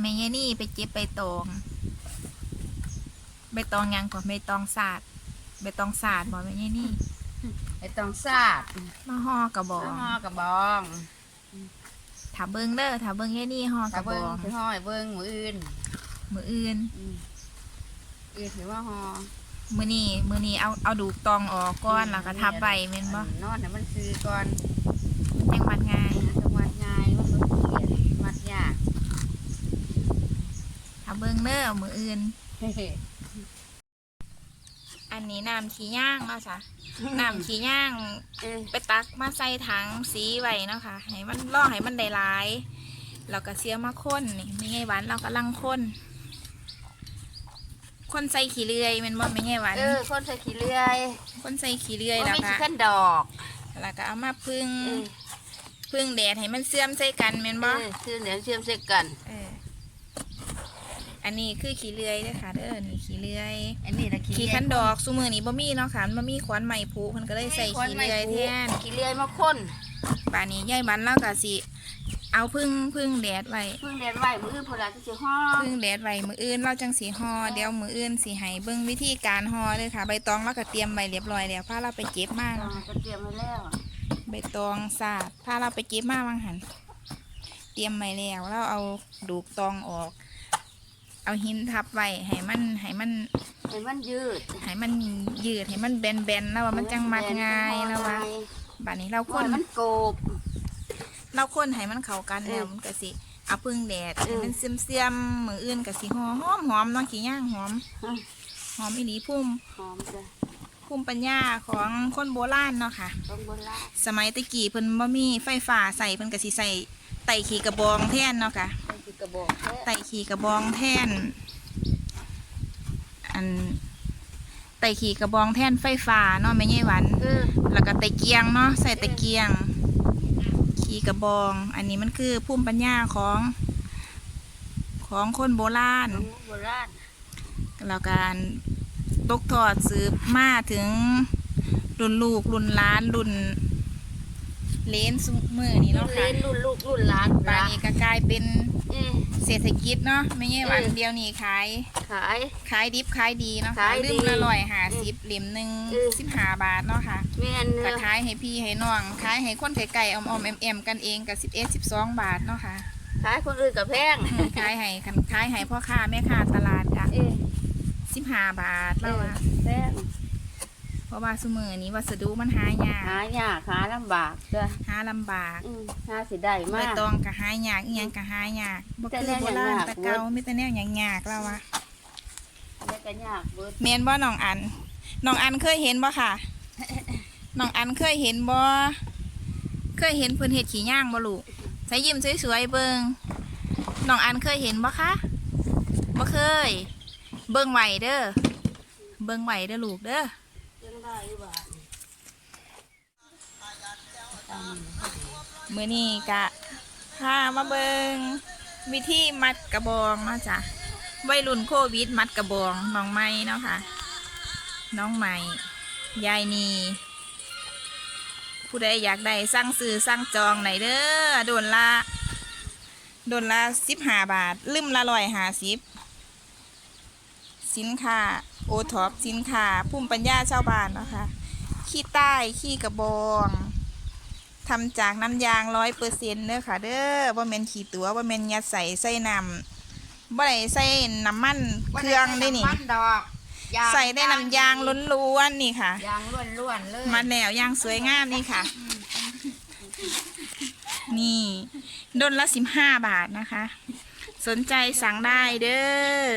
แม่ยายนี่ไปเจ็บใบตอง ใบตองหยังก่อนใบตองสาดใบตองสาดบอกแม่ยายนี่ไอ้ต้องซาดมาห่อกระบอต้องงห่อกระบองถ้าเบิ้งเด้อถ้าเบิ้งยายนี่ห่อกกระระบเบิ้งองถือห่อไอ้เบิ้งมืออื่น มืออื่นอืมอื่นถือว่าห่อมือนี่มือนี่เอาเอาดูกตองออกก่อนแล้วก็ทับใบแม่นบ่นอนให้มันซื้อก่อนยังมัดง่ายจังหวัดง่ายมันบ่เกลียดมัดยาก ถ้า เบิ้งเด้อมืออื่นเฮ้อันนี้น้ำขี้ย่างเนาะจ้ะน้ำขี้ย่างเออไปตักมาใส่ถังสีไว้เนาะค่ะให้มันล่อให้มันได้หลายแล้วก็เสียมาค้นนี่ไม่ไงหวานเรากำลังค้นคนใส่ขี้เลื่อยแมันบ่ไม่ไงหวานเออคนใส่ขี้เลื่อยคนใส่ขี้เลื่อยบ่แล้วมีก็ ขี้ขันดอกแล้วก็เอามาพึ่งเออพึ่งแดดให้มันเสื่อมใส่กันแม่นบ่เออซื้อเหนียวเชื่อมใส่กัน เออ อันนี้คือขี้เลื่อยเด้อค่ะเด้อนี่ขี้เลื่อย อันนี้ละขี้ขี้คันดอกซุมือนี้บ่มีเนาะค่ะมันบ่มีขวานใหม่ผูมันก็เลยใส่ขี้เลื่อยแทนขี้เลื่อยมาพ่นป่านนี้ยายบันเราก็สิ เอาพึ่งพึ่งแดดไว้เพิ่งเรียนไว้มืออื่นพอละจะสิห่อพึ่งแดดไว้มืออื่นเราจังสีห่อเดี๋ยวมืออื่นสีให้เบิ่งวิธีการห่อเลยค่ะ ใบตองเราก็เตรียมไว้เรียบร้อยแล้วพาเราไปเก็บมาอ่าก็เตรียมไว้แล้วใบตองสาดพาเราไปเก็บมาบางหันเตรียมไว้แล้วเราเอาดูกตองออก เอาหินทับไว้ให้มันให้มันให้มันยืดให้มันยืดให้มันแบนๆแล้วว่ามันจังมัดง่ายแล้วว่าบัดนี้เราคคนนมันโกบ เราคนให้มันเข้ากันแล้วเออมันก็สิเอาพึ่งแดดเออให้มันเสื่อมๆมืออื่นก็สิหอมหอมหอมเนาะขี้ย่างหอมอืมหอมอีหลีพุ่มหอมจ้ะภูมิปัญญาของคนโบราณเนาะค่ะต้องโบราณสมัยตะกี้เพิ่นบ่มีไฟฟ้าใส่เพิ่นก็สิใส่ไต่ขี่กระบองแทนเนาะค่ะใส่ กระบอกแท้ไต่ขี่กระบองแทนอันไต่ขี่กระบองแทนไฟฟ้าเนาะแม่ใหญ่หวัน เออแล้วก็ไต่เกียงเนาะใส่ไต่เกียง ขี่กระบอง อันนี้มันคือภูมิปัญญาของ ของคนโบราณ ของโบราณแล้วการตกทอดสืบมาถึงรุ่นลูกรุ่นหล้านรุ่น เลนซุมือนี่เนาะเล่ค่ะนรุ่นลูกรุ่นหลานปานนี้ก็กลายเป็นเออเศรษฐกิจเนาะไม่ใช่วันเออเดียวนี่ขายขาย ขายดิบขายดีเนาะค่ะขายดีลืมละร้อยหาสิบเหลี่ยมหนึ่งเออสิบห้าบาทเนาะค่ะแม่นเนก็อะขายให้พี่ให้น้องขายให้คนไก่ๆออมๆแอมๆกันเองกับสิบเอ็ดสิบสองบาทเนาะค่ะ ขายคนอื่นกับแพงอืมขายให้คันขายให้พ่อค้าแม่ค้าตลาดค่ะเออสิบห้าบาทแล้วอะแพง เพราะว่าสมือนี้วัสดุมันหายากหายากหาลำบากจ้ะหาลำบากอืมหาสิได้ใบมากตองก็หายากอีหยังก็หายากบ่แต่คือแนวโบราณยากๆแต่เก่ามีแต่แนวอย่างยากแล้ววะแล้วก็ยากเบิดเมนบ่น้องอันน้องอันเคยเห็นบ่ค่ะ น้องอันเคยเห็นบ่เคยเห็นเพิ่นเฮ็ดขี้ย่างบ่ลูกใส่ยิ้มสวยๆเบิ่งน้องอันเคยเห็นบ่คะบ่เคย เบิ่งไหวเด้อเบิ่งไหวเด้อลูกเด้อยังได้อยู่บ่า มือนี้กะพามาเบิงวิธีมัดกระบองเนาะจ้ะวัยรุ่นโควิดมัดกระบองน้องใหม่เนาะค่ะ น้องใหม่ยายนีผู้ใดอยากได้สั่งซื้อสั่งจองไหนเด้อโดนละโดนละสิบห้าบาท ลืมละร้อยหาสิบ สินค้าโอท็อปสินค้าภูมิปัญญาชาวบ้านเนาะค่ะขี้ใต้ขี้กระบองทำจากน้ำยางร้อยเปอร์เซ็นต์เด้อค่ะ เด้อว่าเมนขี่ตัวว่าเมนยัดใส่ใส่น้ำบ่ได้ใส่น้ำมันเครื่องได้นี่มันดอกยางใส่ได้น้ำยางล้วนๆนี่ค่ะยางล้วนๆเลยมาแล้วยางสวยงามนี่ค่ะ นี่ดนละสิบห้าบาทนะคะ สนใจสั่งได้เด้อ